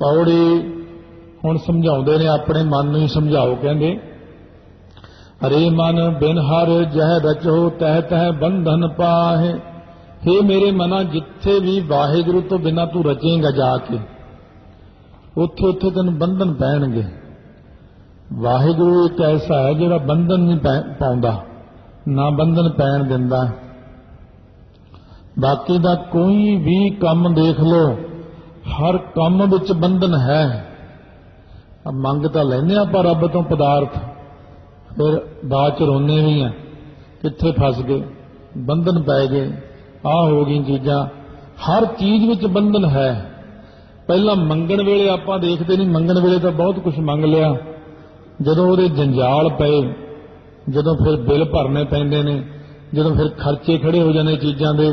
ਪੌੜੀ ਹੁਣ ਸਮਝਾਉਂਦੇ ਨੇ, ਆਪਣੇ ਮਨ ਨੂੰ ਹੀ ਸਮਝਾਓ ਕਹਿੰਦੇ। ਹਰੇ ਮਨ ਬਿਨ ਹਰ ਜਹ ਰਚੋ, ਤਹਿ ਤਹਿ ਬੰਧਨ ਪਾਹੇ। हे ਮੇਰੇ ਮਨਾ, ਜਿੱਥੇ ਵੀ ਵਾਹਿਗੁਰੂ ਤੋਂ ਬਿਨਾ ਤੂੰ ਰਚੇਂਗਾ ਜਾ ਕੇ, ਉੱਥੇ ਉੱਥੇ ਤੈਨੂੰ ਬੰਧਨ ਪੈਣਗੇ। ਵਾਹਿਗੁਰੂ ਇੱਕ ਐਸਾ ਹੈ ਜਿਹੜਾ ਬੰਧਨ ਨਹੀਂ ਪਾਉਂਦਾ, ਨਾ ਬੰਧਨ ਪੈਣ ਦਿੰਦਾ। ਬਾਕੀ ਦਾ ਕੋਈ ਵੀ ਕੰਮ ਦੇਖ ਲਓ। ਹਰ ਕੰਮ ਵਿੱਚ ਬੰਧਨ ਹੈ। ਮੰਗ ਤਾਂ ਲੈਨੇ ਆਪਾਂ ਰੱਬ ਤੋਂ ਪਦਾਰਥ। ਫਿਰ ਬਾਅਦ ਚ ਰੋਨੇ ਵੀ ਆ ਕਿੱਥੇ ਫਸ ਗਏ, ਬੰਧਨ ਪੈ ਗਏ ਆ ਹੋ ਗਈ ਚੀਜ਼ਾਂ। ਹਰ ਚੀਜ਼ ਵਿੱਚ ਬੰਧਨ ਹੈ। ਪਹਿਲਾਂ ਮੰਗਣ ਵੇਲੇ ਆਪਾਂ ਦੇਖਦੇ ਨਹੀਂ, ਮੰਗਣ ਵੇਲੇ ਤਾਂ ਬਹੁਤ ਕੁਝ ਮੰਗ ਲਿਆ। ਜਦੋਂ ਉਹਦੇ ਜੰਜਾਲ ਪਏ, ਜਦੋਂ ਫਿਰ ਬਿੱਲ ਭਰਨੇ ਪੈਂਦੇ ਨੇ, ਜਦੋਂ ਫਿਰ ਖਰਚੇ ਖੜੇ ਹੋ ਜਾਂਦੇ ਚੀਜ਼ਾਂ ਦੇ,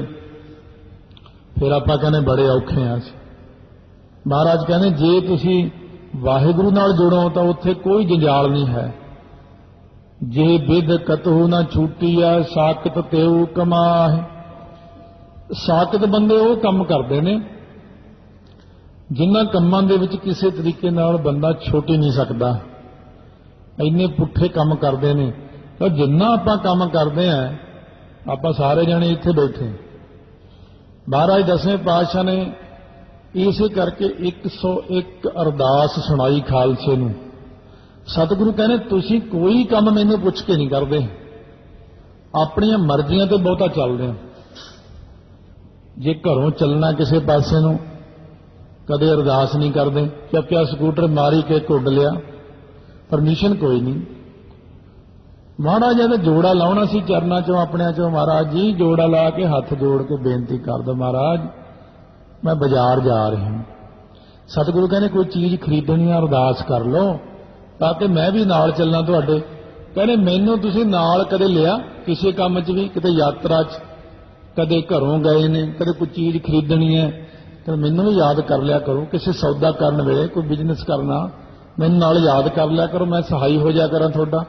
ਫਿਰ ਆਪਾਂ ਕਹਿੰਦੇ ਬੜੇ ਔਖੇ ਆ ਅਸੀਂ। ਮਹਾਰਾਜ ਕਹਿੰਦੇ, ਜੇ ਤੁਸੀਂ ਵਾਹਿਗੁਰੂ ਨਾਲ ਜੁੜੋ, ਤਾਂ ਉੱਥੇ ਕੋਈ ਜੰਜਾਲ ਨਹੀਂ ਹੈ। ਜੇ ਵਿਦ ਕਤਹੁ ਨਾ ਛੂਟੀ ਆ ਸਾਖਤ ਤੇਉ ਕਮਾਹ। ਸਾਖਤ ਬੰਦੇ ਉਹ ਕੰਮ ਕਰਦੇ ਨੇ, ਜਿਨ੍ਹਾਂ ਕੰਮਾਂ ਦੇ ਵਿੱਚ ਕਿਸੇ ਤਰੀਕੇ ਨਾਲ ਬੰਦਾ ਛੋਟੀ ਨਹੀਂ ਸਕਦਾ। ਇੰਨੇ ਪੁੱਠੇ ਕੰਮ ਕਰਦੇ ਨੇ। ਤਾਂ ਜਿੰਨਾ ਆਪਾਂ ਕੰਮ ਕਰਦੇ ਆ, ਆਪਾਂ ਸਾਰੇ ਜਣੇ ਇੱਥੇ ਬੈਠੇ। ਮਹਾਰਾਜ ਦਸਵੇਂ ਪਾਤਸ਼ਾਹ ਨੇ ਇਸੇ ਕਰਕੇ 101 ਅਰਦਾਸ ਸੁਣਾਈ ਖਾਲਸੇ ਨੂੰ। ਸਤਿਗੁਰੂ ਕਹਿੰਦੇ, ਤੁਸੀਂ ਕੋਈ ਕੰਮ ਮੈਨੂੰ ਪੁੱਛ ਕੇ ਨਹੀਂ ਕਰਦੇ। ਆਪਣੀਆਂ ਮਰਜ਼ੀਆਂ ਤੇ ਬਹੁਤਾ ਚੱਲਦੇ ਹੋ। ਜੇ ਘਰੋਂ ਚੱਲਣਾ ਕਿਸੇ ਪਾਸੇ ਨੂੰ, ਕਦੇ ਅਰਦਾਸ ਨਹੀਂ ਕਰਦੇ। ਚੱਕਿਆ ਸਕੂਟਰ ਮਾਰੀ ਕੇ ਕੁੱਡ ਲਿਆ। ਪਰਮਿਸ਼ਨ ਕੋਈ ਨਹੀਂ। ਮਹਾਰਾਜ ਇਹਦਾ ਜੋੜਾ ਲਾਉਣਾ ਸੀ ਚਰਨਾਂ ਚੋਂ, ਆਪਣਿਆਂ ਚੋਂ। ਮਹਾਰਾਜ ਜੀ, ਜੋੜਾ ਲਾ ਕੇ ਹੱਥ ਜੋੜ ਕੇ ਬੇਨਤੀ ਕਰ ਦੋ ਮਹਾਰਾਜ। ਮੈਂ ਬਾਜ਼ਾਰ ਜਾ ਰਿਹਾ ਹਾਂ। ਸਤਿਗੁਰੂ ਕਹਿੰਦੇ, ਕੋਈ ਚੀਜ਼ ਖਰੀਦਣੀ ਆ, ਅਰਦਾਸ ਕਰ ਲਓ, ਤਾਂ ਕਿ ਮੈਂ ਵੀ ਨਾਲ ਚੱਲਾਂ ਤੁਹਾਡੇ। ਕਹਿੰਦੇ, ਮੈਨੂੰ ਤੁਸੀਂ ਨਾਲ ਕਦੇ ਲਿਆ? ਕਿਸੇ ਕੰਮ 'ਚ ਵੀ? ਕਿਤੇ ਯਾਤਰਾ 'ਚ? ਕਦੇ ਘਰੋਂ ਗਏ ਨੇ? ਕਦੇ ਕੋਈ ਚੀਜ਼ ਖਰੀਦਣੀ ਹੈ? ਤੇ ਮੈਨੂੰ ਵੀ ਯਾਦ ਕਰ ਲਿਆ ਕਰੋ। ਕਿਸੇ ਸੌਦਾ ਕਰਨ ਵੇਲੇ, ਕੋਈ ਬਿਜ਼ਨਸ ਕਰਨਾ, ਮੈਨੂੰ ਨਾਲ ਯਾਦ ਕਰ ਲਿਆ ਕਰੋ। ਮੈਂ ਸਹਾਈ ਹੋ ਜਾ ਕਰਾਂ ਤੁਹਾਡਾ।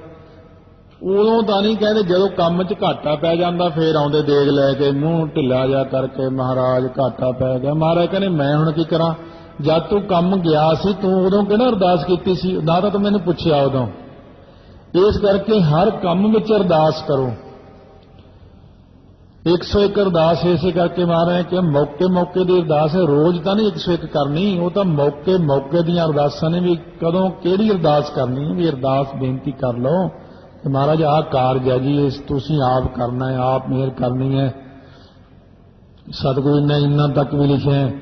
ਉਦੋਂ ਤਾਂ ਨਹੀਂ ਕਹਿੰਦੇ, ਜਦੋਂ ਕੰਮ 'ਚ ਘਾਟਾ ਪੈ ਜਾਂਦਾ, ਫੇਰ ਆਉਂਦੇ ਦੇਗ ਲੈ ਕੇ ਮੂੰਹ ਢਿੱਲਾ ਜਾ ਕਰਕੇ ਮਹਾਰਾਜ ਘਾਟਾ ਪੈ ਗਿਆ। ਮਹਾਰਾਜ ਕਹਿੰਦੇ, ਮੈਂ ਹੁਣ ਕੀ ਕਰਾਂ? ਜਦ ਤੂੰ ਕੰਮ ਗਿਆ ਸੀ, ਤੂੰ ਉਦੋਂ ਕਿਹੜਾ ਅਰਦਾਸ ਕੀਤੀ ਸੀ? ਨਾ ਤਾਂ ਤੂੰ ਮੈਨੂੰ ਪੁੱਛਿਆ ਉਦੋਂ। ਇਸ ਕਰਕੇ ਹਰ ਕੰਮ ਵਿੱਚ ਅਰਦਾਸ ਕਰੋ। 101 ਅਰਦਾਸ ਇਸੇ ਕਰਕੇ ਮਹਾਰਾਜ ਕਿ ਮੌਕੇ ਮੌਕੇ ਦੀ ਅਰਦਾਸ ਹੈ। ਰੋਜ਼ ਤਾਂ ਨਹੀਂ 101 ਕਰਨੀ, ਉਹ ਤਾਂ ਮੌਕੇ ਮੌਕੇ ਦੀਆਂ ਅਰਦਾਸਾਂ ਨੇ ਵੀ ਕਦੋਂ ਕਿਹੜੀ ਅਰਦਾਸ ਕਰਨੀ ਵੀ ਅਰਦਾਸ ਬੇਨਤੀ ਕਰ ਲਓ। ਕਿ ਮਹਾਰਾਜ, ਆਹ ਕਾਰਜ ਹੈ ਜੀ ਇਸ ਤੁਸੀਂ ਆਪ ਕਰਨਾ ਹੈ ਆਪ ਮਿਹਰ ਕਰਨੀ ਹੈ ਸਤਿਗੁਰੂ ਨੇ ਇੰਨਾ ਤੱਕ ਵੀ ਲਿਖਿਆ ਹੈ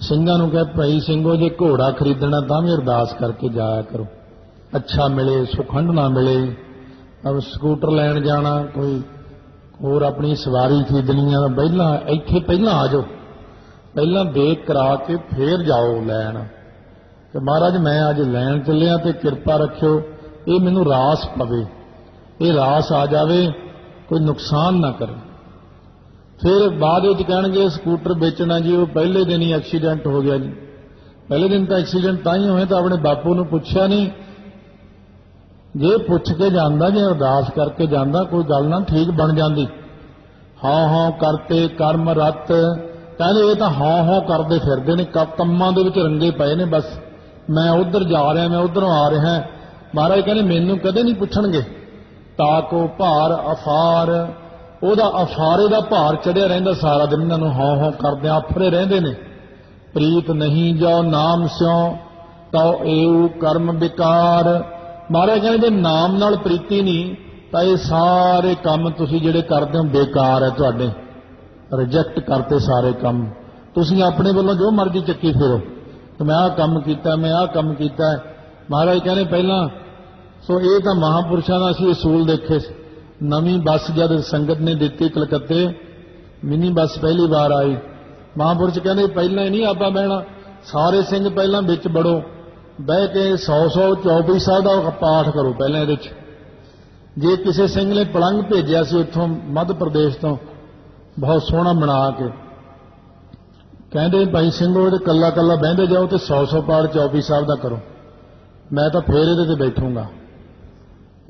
ਸਿੰਘਾਂ ਨੂੰ ਕਹੇ, ਭਾਈ ਸਿੰਘੋ, ਜੇ ਘੋੜਾ ਖਰੀਦਣਾ ਤਾਂ ਵੀ ਅਰਦਾਸ ਕਰਕੇ ਜਾਇਆ ਕਰੋ। ਅੱਛਾ ਮਿਲੇ, ਸੁਖੰਡ ਨਾ ਮਿਲੇ। ਅਬ ਸਕੂਟਰ ਲੈਣ ਜਾਣਾ, ਕੋਈ ਹੋਰ ਆਪਣੀ ਸਵਾਰੀ ਖਰੀਦਣੀ ਆ ਪਹਿਲਾਂ ਇੱਥੇ ਪਹਿਲਾਂ ਆ ਜਾਓ। ਪਹਿਲਾਂ ਦੇਖ ਕਰਾ ਕੇ ਫੇਰ ਜਾਓ ਲੈਣ। ਕਿ ਮਹਾਰਾਜ, ਮੈਂ ਅੱਜ ਲੈਣ ਚੱਲਿਆ ਤੇ ਕਿਰਪਾ ਰੱਖਿਓ, ਇਹ ਮੈਨੂੰ ਰਾਸ ਪਵੇ। ਇਹ ਰਾਸ ਆ ਜਾਵੇ, ਕੋਈ ਨੁਕਸਾਨ ਨਾ ਕਰੇ। ਫਿਰ ਬਾਅਦ ਵਿੱਚ ਕਹਿਣਗੇ, ਸਕੂਟਰ ਵੇਚਣਾ ਜੀ, ਉਹ ਪਹਿਲੇ ਦਿਨ ਹੀ ਐਕਸੀਡੈਂਟ ਹੋ ਗਿਆ ਜੀ। ਪਹਿਲੇ ਦਿਨ ਤਾਂ ਐਕਸੀਡੈਂਟ ਤਾਂ ਹੀ ਹੋਇਆ, ਤਾਂ ਆਪਣੇ ਬਾਪੂ ਨੂੰ ਪੁੱਛਿਆ ਨਹੀਂ। ਜੇ ਪੁੱਛ ਕੇ ਜਾਂਦਾ, ਜੇ ਅਰਦਾਸ ਕਰਕੇ ਜਾਂਦਾ, ਕੋਈ ਗੱਲ ਨਾ, ਠੀਕ ਬਣ ਜਾਂਦੀ। ਹਾਂ ਹਾਂ ਕਰਤੇ ਕਰਮ ਰਤ। ਕਹਿੰਦੇ, ਇਹ ਤਾਂ ਹਾਂ ਹਾਂ ਕਰਦੇ ਫਿਰਦੇ ਨੇ ਕੰਮਾਂ ਦੇ ਵਿੱਚ ਰੰਗੇ ਪਏ ਨੇ ਬਸ। ਮੈਂ ਉਧਰ ਜਾ ਰਿਹਾ, ਮੈਂ ਉਧਰੋਂ ਆ ਰਿਹਾ। ਮਹਾਰਾਜ ਕਹਿੰਦੇ, ਮੈਨੂੰ ਕਦੇ ਨਹੀਂ ਪੁੱਛਣਗੇ। ਤਾਕੋ ਭਾਰ ਅਫਾਰ। ਉਹਦਾ ਅਫਾਰੇ ਦਾ ਭਾਰ ਚੜਿਆ ਰਹਿੰਦਾ ਸਾਰਾ ਦਿਨ, ਇਹਨਾਂ ਨੂੰ ਹਾਂ ਹਾਂ ਕਰਦੇ ਆਫਰੇ ਰਹਿੰਦੇ ਨੇ। ਪ੍ਰੀਤ ਨਹੀਂ ਜੋ ਨਾਮ ਸਿਓ ਤਉ ਏਉ ਕਰਮ ਵਿਕਾਰ। ਮਹਾਰਾਜ ਕਹਿੰਦੇ, ਜੇ ਨਾਮ ਨਾਲ ਪ੍ਰੀਤੀ ਨਹੀਂ, ਤਾਂ ਇਹ ਸਾਰੇ ਕੰਮ ਤੁਸੀਂ ਜਿਹੜੇ ਕਰਦੇ ਹੋ ਬੇਕਾਰ ਹੈ ਤੁਹਾਡੇ। ਰਿਜੈਕਟ ਕਰਤੇ ਸਾਰੇ ਕੰਮ। ਤੁਸੀਂ ਆਪਣੇ ਵੱਲੋਂ ਜੋ ਮਰਜ਼ੀ ਚੱਕੀ ਫਿਰੋ। ਕਿ ਮੈਂ ਆਹ ਕੰਮ ਕੀਤਾ, ਮੈਂ ਆਹ ਕੰਮ ਕੀਤਾ। ਮਹਾਰਾਜ ਕਹਿੰਦੇ, ਪਹਿਲਾਂ ਸੋ ਇਹ ਤਾਂ ਮਹਾਪੁਰਸ਼ਾਂ ਦਾ ਅਸੀਂ ਅਸੂਲ ਦੇਖੇ ਸੀ। ਨਵੀਂ ਬੱਸ ਜਦ ਸੰਗਤ ਨੇ ਦਿੱਤੀ ਕਲਕੱਤੇ, ਮਿੰਨੀ ਬੱਸ ਪਹਿਲੀ ਵਾਰ ਆਈ। ਮਹਾਪੁਰਸ਼ ਕਹਿੰਦੇ, ਪਹਿਲਾਂ ਹੀ ਨਹੀਂ ਆਪਾਂ ਬਹਿਣਾ। ਸਾਰੇ ਸਿੰਘ ਪਹਿਲਾਂ ਵਿੱਚ ਬੜੋ ਬਹਿ ਕੇ 100 100 24 ਸਾਹਿਬ ਦਾ ਪਾਠ ਕਰੋ ਪਹਿਲਾਂ ਇਹਦੇ 'ਚ। ਜੇ ਕਿਸੇ ਸਿੰਘ ਨੇ ਪਲੰਗ ਭੇਜਿਆ ਸੀ ਉੱਥੋਂ ਮੱਧ ਪ੍ਰਦੇਸ਼ ਤੋਂ, ਬਹੁਤ ਸੋਹਣਾ ਬਣਾ ਕੇ। ਕਹਿੰਦੇ, ਭਾਈ ਸਿੰਘੋ ਇਹਦੇ ਕੱਲਾ ਕੱਲਾ ਬਹਿੰਦੇ ਜਾਓ ਤੇ 100 100 ਪਾਠ 24 ਸਾਹਿਬ ਦਾ ਕਰੋ। ਮੈਂ ਤਾਂ ਫੇਰ ਇਹਦੇ ਤੇ ਬੈਠੂੰਗਾ।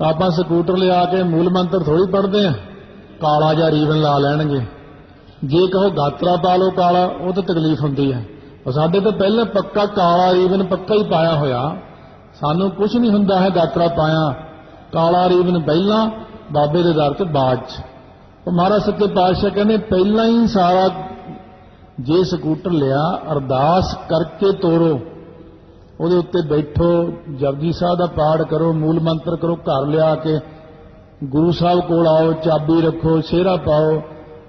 ਆਪਾਂ ਸਕੂਟਰ ਲਿਆ ਕੇ ਮੂਲ ਮੰਤਰ ਥੋੜੀ ਪੜਦੇ ਆ। ਕਾਲਾ ਜਾਂ ਰੀਵਨ ਲਾ ਲੈਣਗੇ। ਜੇ ਕਹੋ ਗਾਤਰਾ ਪਾ ਲਓ ਕਾਲਾ, ਉਹ ਤਾਂ ਤਕਲੀਫ ਹੁੰਦੀ ਹੈ ਉਹ ਸਾਡੇ ਤਾਂ ਪਹਿਲਾਂ ਪੱਕਾ ਕਾਲਾ ਰੀਵਨ ਪੱਕਾ ਹੀ ਪਾਇਆ ਹੋਇਆ। ਸਾਨੂੰ ਕੁਝ ਨਹੀਂ ਹੁੰਦਾ ਹੈ ਗਾਤਰਾ ਪਾਇਆ। ਕਾਲਾ ਰੀਵਨ ਪਹਿਲਾਂ, ਬਾਬੇ ਦੇ ਦਰ ਤੇ ਬਾਅਦ ਚ। ਉਹ ਮਹਾਰਾਜ ਸੱਚੇ ਪਾਤਸ਼ਾਹ ਕਹਿੰਦੇ, ਪਹਿਲਾਂ ਹੀ ਸਾਰਾ ਜੇ ਸਕੂਟਰ ਲਿਆ, ਅਰਦਾਸ ਕਰਕੇ ਤੋਰੋ। ਉਹਦੇ ਉੱਤੇ ਬੈਠੋ, ਜਪਜੀ ਸਾਹਿਬ ਦਾ ਪਾਠ ਕਰੋ, ਮੂਲ ਮੰਤਰ ਕਰੋ, ਘਰ ਲਿਆ ਕੇ ਗੁਰੂ ਸਾਹਿਬ ਕੋਲ ਆਓ, ਚਾਬੀ ਰੱਖੋ, ਸਿਹਰਾ ਪਾਓ।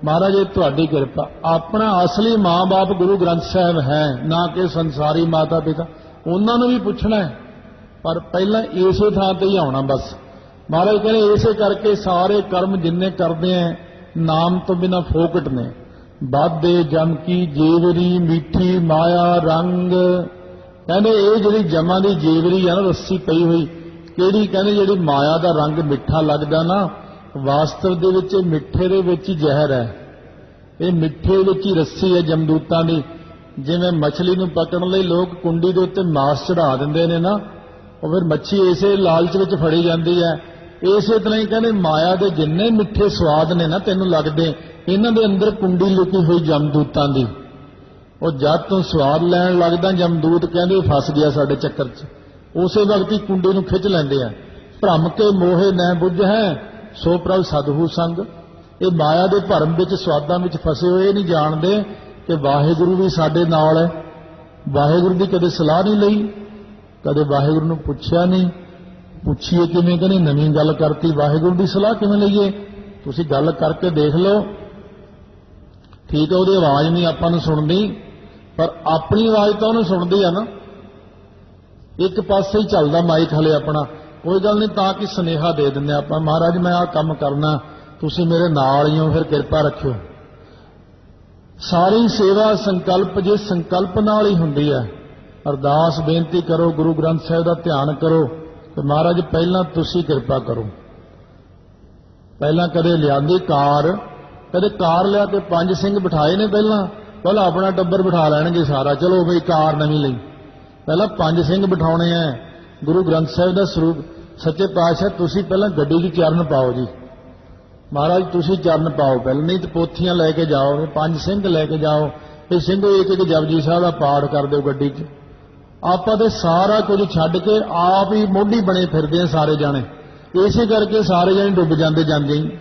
ਮਹਾਰਾਜ, ਇਹ ਤੁਹਾਡੀ ਕਿਰਪਾ। ਆਪਣਾ ਅਸਲੀ ਮਾਂ-ਬਾਪ ਗੁਰੂ ਗ੍ਰੰਥ ਸਾਹਿਬ ਹੈ, ਨਾ ਕਿ ਸੰਸਾਰੀ ਮਾਤਾ ਪਿਤਾ ਉਹਨਾਂ ਨੂੰ ਵੀ ਪੁੱਛਣਾ ਹੈ, ਪਰ ਪਹਿਲਾਂ ਇਸੇ ਥਾਂ ਤੇ ਹੀ ਆਉਣਾ ਬਸ। ਮਹਾਰਾਜ ਕਹਿੰਦੇ, ਇਸੇ ਕਰਕੇ ਸਾਰੇ ਕਰਮ ਜਿੰਨੇ ਕਰਦੇ ਆ ਨਾਮ ਤੋਂ ਬਿਨਾ ਫੋਕਟ ਨੇ। ਬਾਦੇ ਜਮ ਕੀ ਜੀਵਰੀ ਮਿੱਠੀ ਮਾਇਆ, ਰੰਗ ਕਹਿੰਦੇ ਇਹ ਜਿਹੜੀ ਜਮਾਂ ਦੀ ਜੀਵਰੀ ਆ ਨਾ, ਰੱਸੀ ਪਈ ਹੋਈ, ਕਿਹੜੀ ਕਹਿੰਦੇ ਜਿਹੜੀ ਮਾਇਆ ਦਾ ਰੰਗ ਮਿੱਠਾ ਲੱਗਦਾ ਨਾ, ਵਾਸਤਵ ਦੇ ਵਿੱਚ ਇਹ ਮਿੱਠੇ ਦੇ ਵਿੱਚ ਹੀ ਜ਼ਹਿਰ ਹੈ। ਇਹ ਮਿੱਠੇ ਵਿੱਚ ਹੀ ਰੱਸੀ ਹੈ ਜਮਦੂਤਾਂ ਦੀ। ਜਿਵੇਂ ਮੱਛਲੀ ਨੂੰ ਪਕੜਨ ਲਈ ਲੋਕ ਕੁੰਡੀ ਦੇ ਉੱਤੇ ਮਾਸ ਚੜਾ ਦਿੰਦੇ ਨੇ ਨਾ, ਉਹ ਫਿਰ ਮੱਛੀ ਇਸੇ ਲਾਲਚ ਵਿੱਚ ਫੜੀ ਜਾਂਦੀ ਹੈ। ਇਸੇ ਤਰ੍ਹਾਂ ਹੀ ਕਹਿੰਦੇ ਮਾਇਆ ਦੇ ਜਿੰਨੇ ਮਿੱਠੇ ਸਵਾਦ ਨੇ ਨਾ ਤੈਨੂੰ ਲੱਗਦੇ, ਇਹਨਾਂ ਦੇ ਅੰਦਰ ਕੁੰਡੀ ਲੁਕੀ ਹੋਈ ਜਮਦੂਤਾਂ ਦੀ। ਉਹ ਜਦ ਤੋਂ ਸਵਾਦ ਲੈਣ ਲੱਗਦਾ, ਜਮਦੂਤ ਕਹਿੰਦੇ ਫਸ ਗਿਆ ਸਾਡੇ ਚੱਕਰ 'ਚ। ਉਸੇ ਵਕਤ ਹੀ ਕੁੰਡੀ ਨੂੰ ਖਿੱਚ ਲੈਂਦੇ ਆ। ਭ੍ਰਮ ਕੇ ਮੋਹੇ ਨੈ ਬੁੱਝ ਹੈ, ਸੋ ਪ੍ਰਭ ਸਦਹੂ ਸੰਗ। ਇਹ ਮਾਇਆ ਦੇ ਭਰਮ ਵਿੱਚ, ਸਵਾਦਾਂ ਵਿੱਚ ਫਸੇ ਹੋਏ ਨਹੀਂ ਜਾਣਦੇ ਕਿ ਵਾਹਿਗੁਰੂ ਵੀ ਸਾਡੇ ਨਾਲ ਹੈ। ਵਾਹਿਗੁਰੂ ਦੀ ਕਦੇ ਸਲਾਹ ਨਹੀਂ ਲਈ, ਕਦੇ ਵਾਹਿਗੁਰੂ ਨੂੰ ਪੁੱਛਿਆ ਨਹੀਂ। ਪੁੱਛੀਏ ਕਿਵੇਂ ਕਹਿੰਦੇ ਨਵੀਂ ਗੱਲ ਕਰਤੀ, ਵਾਹਿਗੁਰੂ ਦੀ ਸਲਾਹ ਕਿਵੇਂ ਲਈਏ? ਤੁਸੀਂ ਗੱਲ ਕਰਕੇ ਦੇਖ ਲਓ। ਠੀਕ ਹੈ, ਉਹਦੀ ਆਵਾਜ਼ ਨਹੀਂ ਆਪਾਂ ਨੂੰ ਸੁਣਦੀ। ਪਰ ਆਪਣੀ ਆਵਾਜ਼ ਤਾਂ ਉਹਨੂੰ ਸੁਣਦੀ ਆ ਨਾ। ਇੱਕ ਪਾਸੇ ਹੀ ਚੱਲਦਾ ਮਾਈਕ ਹਲੇ ਆਪਣਾ। ਕੋਈ ਗੱਲ ਨਹੀਂ, ਤਾਂ ਕਿ ਸੁਨੇਹਾ ਦੇ ਦਿੰਦੇ ਆਪਾਂ। ਮਹਾਰਾਜ, ਮੈਂ ਆਹ ਕੰਮ ਕਰਨਾ। ਤੁਸੀਂ ਮੇਰੇ ਨਾਲ ਹੀ ਹੋ, ਫਿਰ ਕਿਰਪਾ ਰੱਖਿਓ। ਸਾਰੀ ਸੇਵਾ ਸੰਕਲਪ, ਜੇ ਸੰਕਲਪ ਨਾਲ ਹੀ ਹੁੰਦੀ ਹੈ ਅਰਦਾਸ, ਬੇਨਤੀ ਕਰੋ, ਗੁਰੂ ਗ੍ਰੰਥ ਸਾਹਿਬ ਦਾ ਧਿਆਨ ਕਰੋ। ਤੇ ਮਹਾਰਾਜ, ਪਹਿਲਾਂ ਤੁਸੀਂ ਕਿਰਪਾ ਕਰੋ। ਪਹਿਲਾਂ ਕਦੇ ਲਿਆਂਦੀ ਕਾਰ, ਕਦੇ ਕਾਰ ਲਿਆ ਕੇ ਪੰਜ ਸਿੰਘ ਬਿਠਾਏ ਨੇ ਪਹਿਲਾਂ। ਪਹਿਲਾਂ ਆਪਣਾ ਟੱਬਰ ਬਿਠਾ ਲੈਣਗੇ ਸਾਰਾ। ਚਲੋ ਬਈ ਕਾਰ ਨਵੀਂ ਲਈ। ਪਹਿਲਾਂ ਪੰਜ ਸਿੰਘ ਬਿਠਾਉਣੇ ਆ ਗੁਰੂ ਗ੍ਰੰਥ ਸਾਹਿਬ ਦਾ ਸਰੂਪ, ਸੱਚੇ ਪਾਤਸ਼ਾਹ, ਤੁਸੀਂ ਪਹਿਲਾਂ ਗੱਡੀ 'ਚ ਚਰਨ ਪਾਓ ਜੀ। ਮਹਾਰਾਜ, ਤੁਸੀਂ ਚਰਨ ਪਾਓ ਪਹਿਲਾਂ, ਨਹੀਂ ਤੇ ਪੋਥੀਆਂ ਲੈ ਕੇ ਜਾਓ ਪੰਜ ਸਿੰਘ ਲੈ ਕੇ ਜਾਓ। ਇਹ ਸਿੰਘ ਇੱਕ ਇੱਕ ਜਪਜੀ ਸਾਹਿਬ ਦਾ ਪਾਠ ਕਰ ਦਿਓ ਗੱਡੀ 'ਚ। ਆਪਾਂ ਤੇ ਸਾਰਾ ਕੁਝ ਛੱਡ ਕੇ ਆਪ ਹੀ ਮੋਢੀ ਬਣੇ ਫਿਰਦੇ ਆ ਸਾਰੇ ਜਾਣੇ। ਇਸੇ ਕਰਕੇ ਸਾਰੇ ਜਾਣੇ ਡੁੱਬ ਜਾਂਦੇ ਜਾਂਦੇ ਹੀ।